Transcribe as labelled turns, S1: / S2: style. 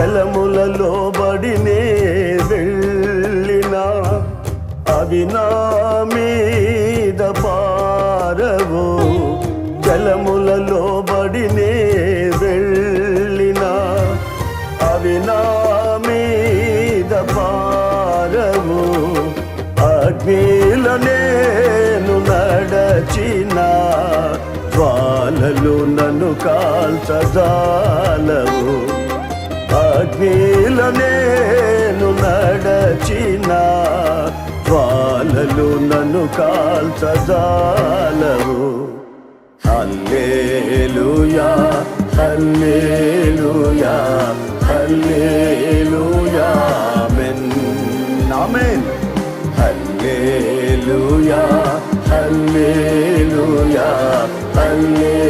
S1: జలములలో బడినే వెళ్ళినా అవి నా మీద పారవు. జలములలో బడినే వెళ్ళినా అవి నా మీద పారవు. అగ్నిల నేను నడచిన జ్వాలలు నన్ను కాల్చజాలవు. అగ్నిల నేను నడచిన జ్వాలలు నన్ను కాల్చజాలవు. Hallelujah hallelujah hallelujah amen amen. Hallelujah hallelujah హల్లే